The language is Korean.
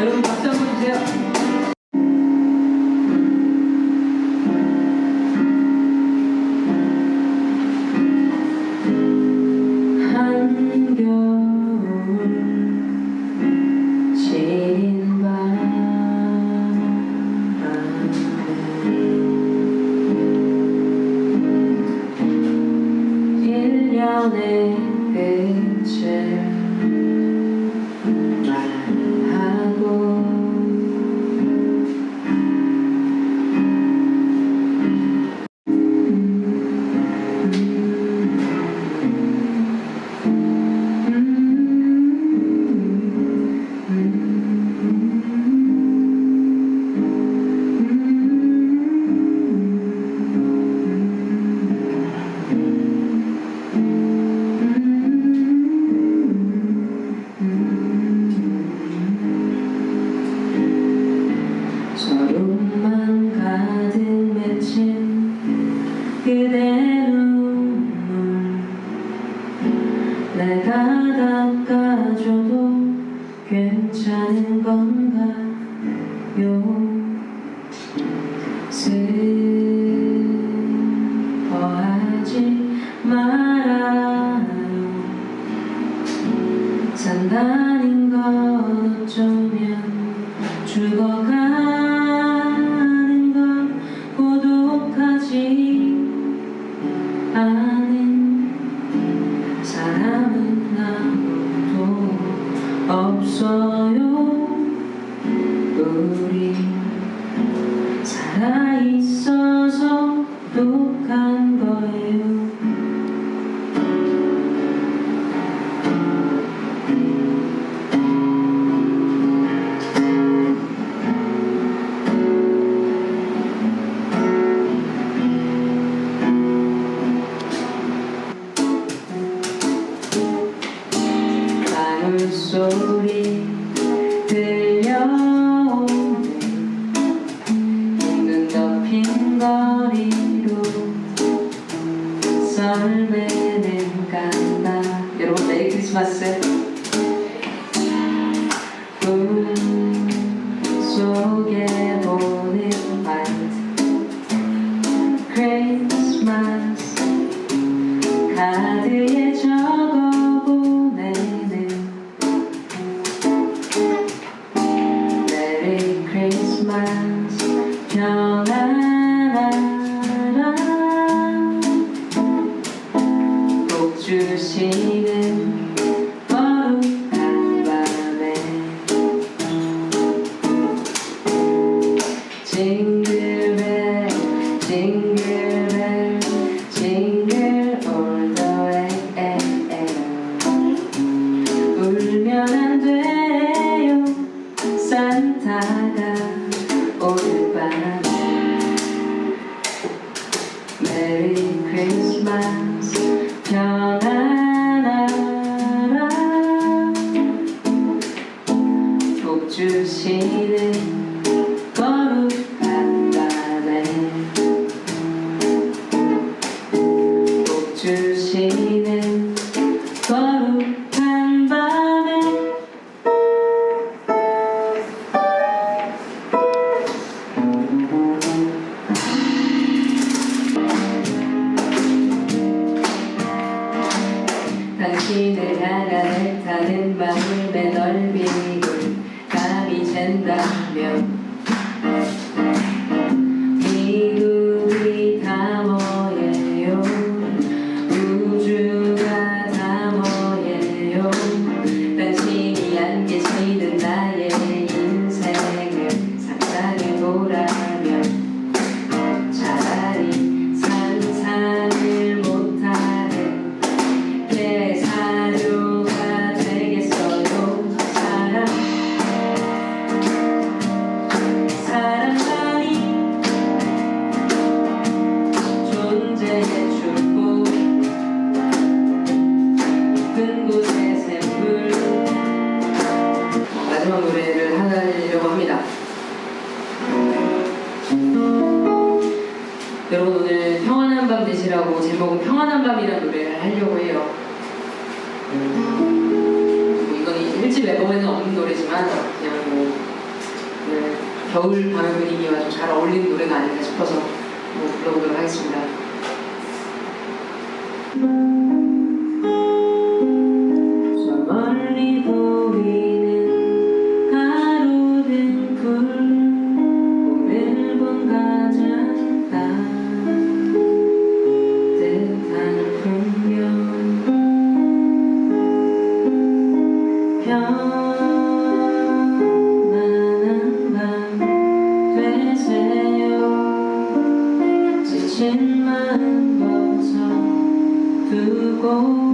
여러분 박수 한번 주세요. 년의 끝을 Say 방울 소리 들려오네. 눈 덮인 거리로 썰매는 간다. 여러분 메리 크리스마스. 꿈 속에 보는 white 크리스마스. 카드에 적어 복 주시는 거룩한 징글벨 징글 뭐예요 당신이 안 되시라고 제목은 평안한 밤이라는 노래를 하려고 해요. 뭐 이건 이 1집 앨범에는 없는 노래지만 그냥 뭐 오늘 겨울 밤의 분위기와 좀 잘 어울리는 노래가 아닐까 싶어서 뭐 불러보도록 하겠습니다 公